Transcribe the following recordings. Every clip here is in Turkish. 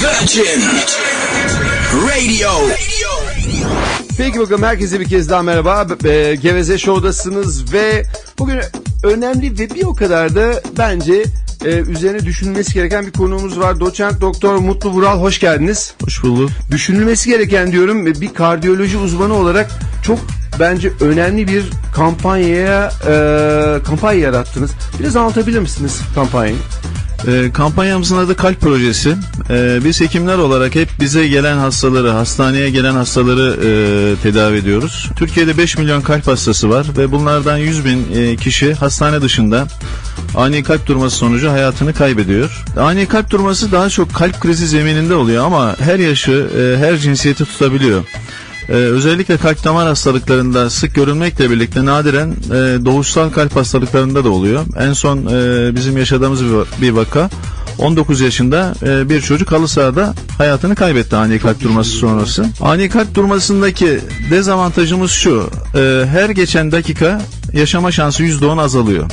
Virgin Radio. Peki bakalım herkese bir kez daha merhaba. E, Geveze Show'dasınız ve bugün önemli ve bir o kadar da bence e, üzerine düşünülmesi gereken bir konuğumuz var. Doçent Doktor Mutlu Vural hoş geldiniz. Hoş bulduk. Düşünülmesi gereken diyorum e, bir kardiyoloji uzmanı olarak çok bence önemli bir kampanyaya e, kampanya yarattınız. Biraz anlatabilir misiniz kampanyayı? Ee, kampanyamızın adı Kalp Projesi. Ee, biz hekimler olarak hep bize gelen hastaları, hastaneye gelen hastaları e, tedavi ediyoruz. Türkiye'de 5 milyon kalp hastası var ve bunlardan 100 bin e, kişi hastane dışında ani kalp durması sonucu hayatını kaybediyor. Ani kalp durması daha çok kalp krizi zemininde oluyor ama her yaşı, e, her cinsiyeti tutabiliyor. Ee, özellikle kalp damar hastalıklarında sık görülmekle birlikte nadiren e, doğuşsal kalp hastalıklarında da oluyor. En son e, bizim yaşadığımız bir, bir vaka 19 yaşında e, bir çocuk halı sahada hayatını kaybetti ani kalp durması sonrası. Ani kalp durmasındaki dezavantajımız şu. e, her geçen dakika yaşama şansı %10 azalıyor.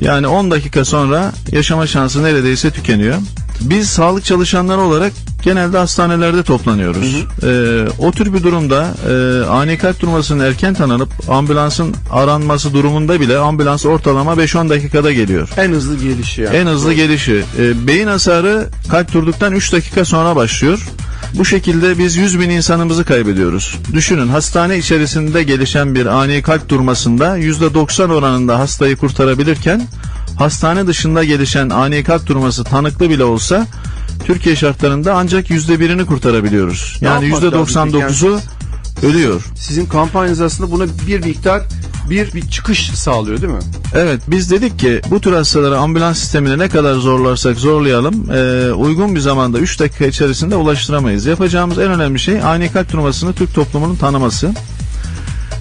Yani 10 dakika sonra yaşama şansı neredeyse tükeniyor. Biz sağlık çalışanları olarak genelde hastanelerde toplanıyoruz. Ee, o tür bir durumda e, ani kalp durmasının erken tanınıp ambulansın aranması durumunda bile ambulans ortalama 5-10 dakikada geliyor. En hızlı gelişi yani. En hızlı gelişi. E, beyin hasarı kalp durduktan 3 dakika sonra başlıyor. Bu şekilde biz 100 bin insanımızı kaybediyoruz. Düşünün hastane içerisinde gelişen bir ani kalp durmasında %90 oranında hastayı kurtarabilirken hastane dışında gelişen ani kalp durması tanıklı bile olsa Türkiye şartlarında ancak %1'ini kurtarabiliyoruz. Ne Yani peki? %99'u ölüyor. Sizin kampanyanız aslında buna bir miktar bir bir çıkış sağlıyor değil mi? Evet biz dedik ki bu tür hastaları ambulans sistemine ne kadar zorlarsak zorlayalım e, uygun bir zamanda 3 dakika içerisinde ulaştıramayız. Yapacağımız en önemli şey ani kalp durmasını Türk toplumunun tanıması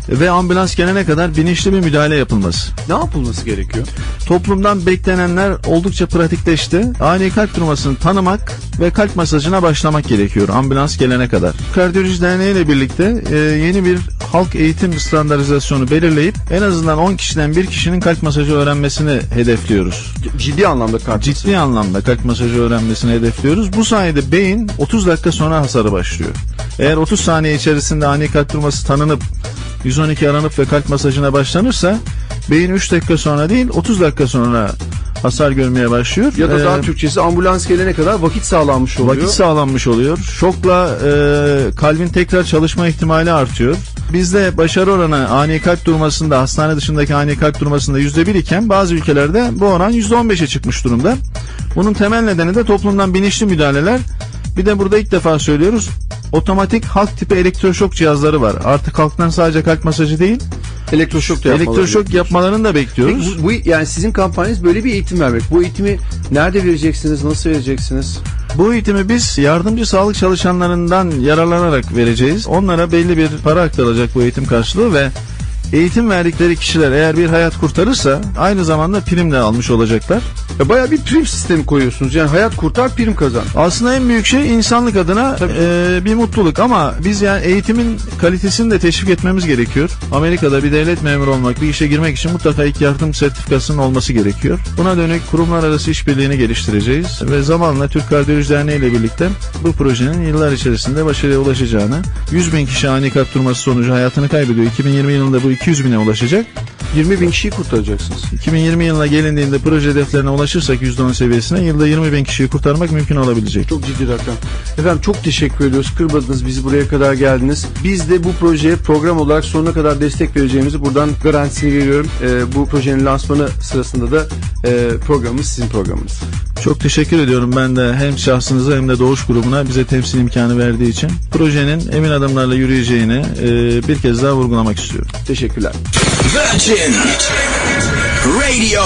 ve ambulans gelene kadar bilinçli bir müdahale yapılması. Ne yapılması gerekiyor? Toplumdan beklenenler oldukça pratikleşti. Ani kalp durmasını tanımak ve kalp masajına başlamak gerekiyor ambulans gelene kadar. Kardiyoloji Derneği ile birlikte e, yeni bir halk eğitim standartizasyonu belirleyip en azından 10 kişiden bir kişinin kalp masajı öğrenmesini hedefliyoruz. Ciddi anlamda kalp Ciddi anlamda kalp masajı öğrenmesini hedefliyoruz. Bu sayede beyin 30 dakika sonra hasarı başlıyor. Eğer 30 saniye içerisinde ani kalp durması tanınıp 112 aranıp ve kalp masajına başlanırsa beyin 3 dakika sonra değil 30 dakika sonra hasar görmeye başlıyor. Ya da daha Ee, Türkçesi ambulans gelene kadar vakit sağlanmış oluyor. Vakit sağlanmış oluyor. Şokla e, kalbin tekrar çalışma ihtimali artıyor. Bizde başarı oranı ani kalp durmasında hastane dışındaki ani kalp durmasında %1 iken bazı ülkelerde bu oran %15'e çıkmış durumda. Bunun temel nedeni de toplumdan bilinçli müdahaleler. Bir de burada ilk defa söylüyoruz. Otomatik halk tipi elektroşok cihazları var. Artık halktan sadece kalp masajı değil, Elektroşok da yapmaları elektroşok yapmalarını da bekliyoruz. Peki bu, bu- yani sizin kampanyanız böyle bir eğitim vermek. Bu eğitimi nerede vereceksiniz? Nasıl vereceksiniz? Bu eğitimi biz yardımcı sağlık çalışanlarından yararlanarak vereceğiz. Onlara belli bir para aktarılacak bu eğitim karşılığı ve eğitim verdikleri kişiler eğer bir hayat kurtarırsa aynı zamanda prim de almış olacaklar. Ya bayağı bir prim sistemi koyuyorsunuz. Yani hayat kurtar prim kazan. Aslında en büyük şey insanlık adına e, bir mutluluk ama biz yani eğitimin kalitesini de teşvik etmemiz gerekiyor. Amerika'da bir devlet memuru olmak, bir işe girmek için mutlaka ilk yardım sertifikasının olması gerekiyor. Buna dönük kurumlar arası işbirliğini geliştireceğiz ve zamanla Türk Kardiyoloji Derneği ile birlikte bu projenin yıllar içerisinde başarıya ulaşacağını, 100 bin kişi ani kalp durması sonucu hayatını kaybediyor. 2020 yılında bu 200 bine ulaşacak. 20 bin kişiyi kurtaracaksınız. 2020 yılına gelindiğinde proje hedeflerine ulaşırsak %10 seviyesine yılda 20 bin kişiyi kurtarmak mümkün olabilecek. Çok ciddi rakam. Efendim çok teşekkür ediyoruz. Kırmadınız bizi buraya kadar geldiniz. Biz de bu projeye program olarak sonuna kadar destek vereceğimizi buradan garantisini veriyorum. Ee, bu projenin lansmanı sırasında da e, programımız sizin programınız. Çok teşekkür ediyorum ben de hem şahsınıza hem de Doğuş grubuna bize temsil imkanı verdiği için. Projenin emin adımlarla yürüyeceğini e, bir kez daha vurgulamak istiyorum. Teşekkürler. Virgin Radio.